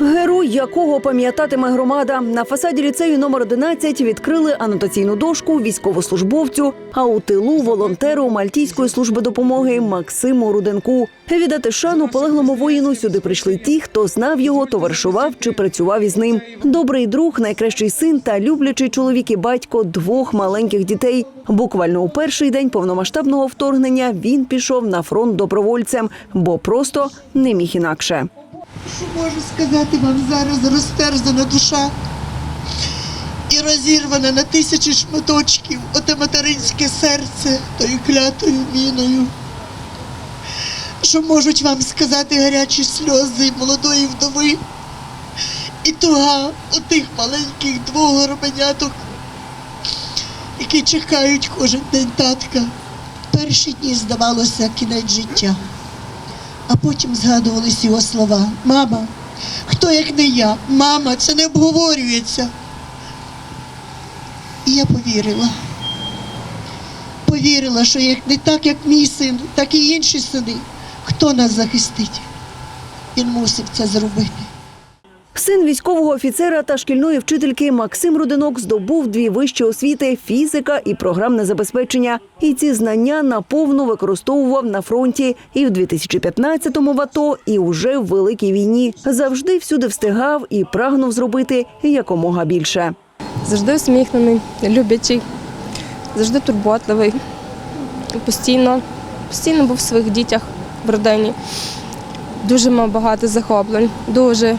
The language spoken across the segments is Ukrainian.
Герой, якого пам'ятатиме громада, на фасаді ліцею номер 11 відкрили анотаційну дошку військовослужбовцю, а у тилу волонтеру Мальтійської служби допомоги Максиму Руденку. Віддати шану полеглому воїну сюди прийшли ті, хто знав його, товаришував чи працював із ним. Добрий друг, найкращий син та люблячий чоловік і батько двох маленьких дітей. Буквально у перший день повномасштабного вторгнення він пішов на фронт добровольцем, бо просто не міг інакше. Що можу сказати вам зараз розтерзана душа і розірвана на тисячі шматочків оте материнське серце тою клятою міною. Що можуть вам сказати гарячі сльози молодої вдови і туга отих маленьких двох горобеняток, які чекають кожен день татка. Перші дні здавалося кінець життя. А потім згадувались його слова. Мама, хто як не я? Мама, це не обговорюється. І я повірила. Повірила, що як не так, як мій син, так і інші сини. Хто нас захистить? Він мусив це зробити. Син військового офіцера та шкільної вчительки Максим Рудинок здобув дві вищі освіти фізика і програмне забезпечення. І ці знання наповну використовував на фронті і в 2015-му в АТО, і уже в великій війні. Завжди всюди встигав і прагнув зробити якомога більше. завжди усміхнений, люблячий, завжди турботливий. Постійно, постійно був в своїх дітях в родині. Дуже мав багато захоплень, дуже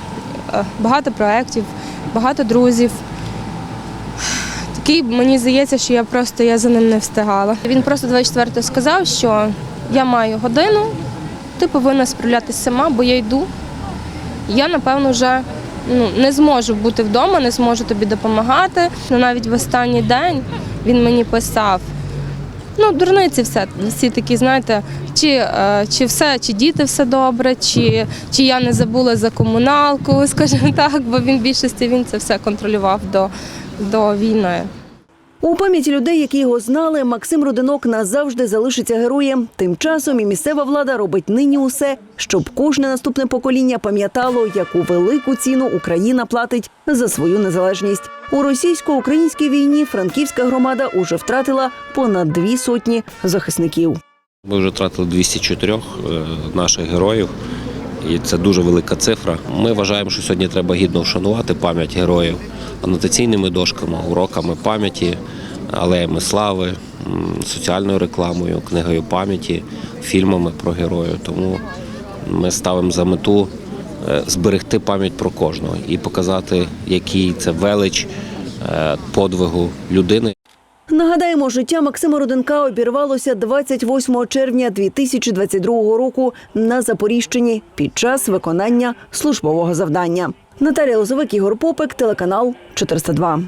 багато проєктів, багато друзів. Такий, мені здається, що я просто я за ним не встигала. Він просто 24 сказав, що я маю годину, ти повинна справлятися сама, бо я йду. Я, напевно, вже ну, не зможу бути вдома, не зможу тобі допомагати. Ну, навіть в останній день він мені писав. Ну, дурниці все, всі такі, знаєте, чи, е, чи все, чи діти все добре, чи, чи я не забула за комуналку, скажімо так, бо він в більшості він це все контролював до, до війни. У пам'яті людей, які його знали, Максим Рудинок назавжди залишиться героєм. Тим часом і місцева влада робить нині усе, щоб кожне наступне покоління пам'ятало, яку велику ціну Україна платить за свою незалежність. У російсько-українській війні франківська громада уже втратила понад дві сотні захисників. Ми вже втратили 204 е, наших героїв, і це дуже велика цифра. Ми вважаємо, що сьогодні треба гідно вшанувати пам'ять героїв анотаційними дошками, уроками пам'яті, алеями слави, соціальною рекламою, книгою пам'яті, фільмами про героїв. Тому ми ставимо за мету е, зберегти пам'ять про кожного і показати, який це велич е, подвигу людини. Нагадаємо, життя Максима Руденка обірвалося 28 червня 2022 року на Запоріжчині під час виконання службового завдання. Наталія Лозовик, Ігор Попик, телеканал 402.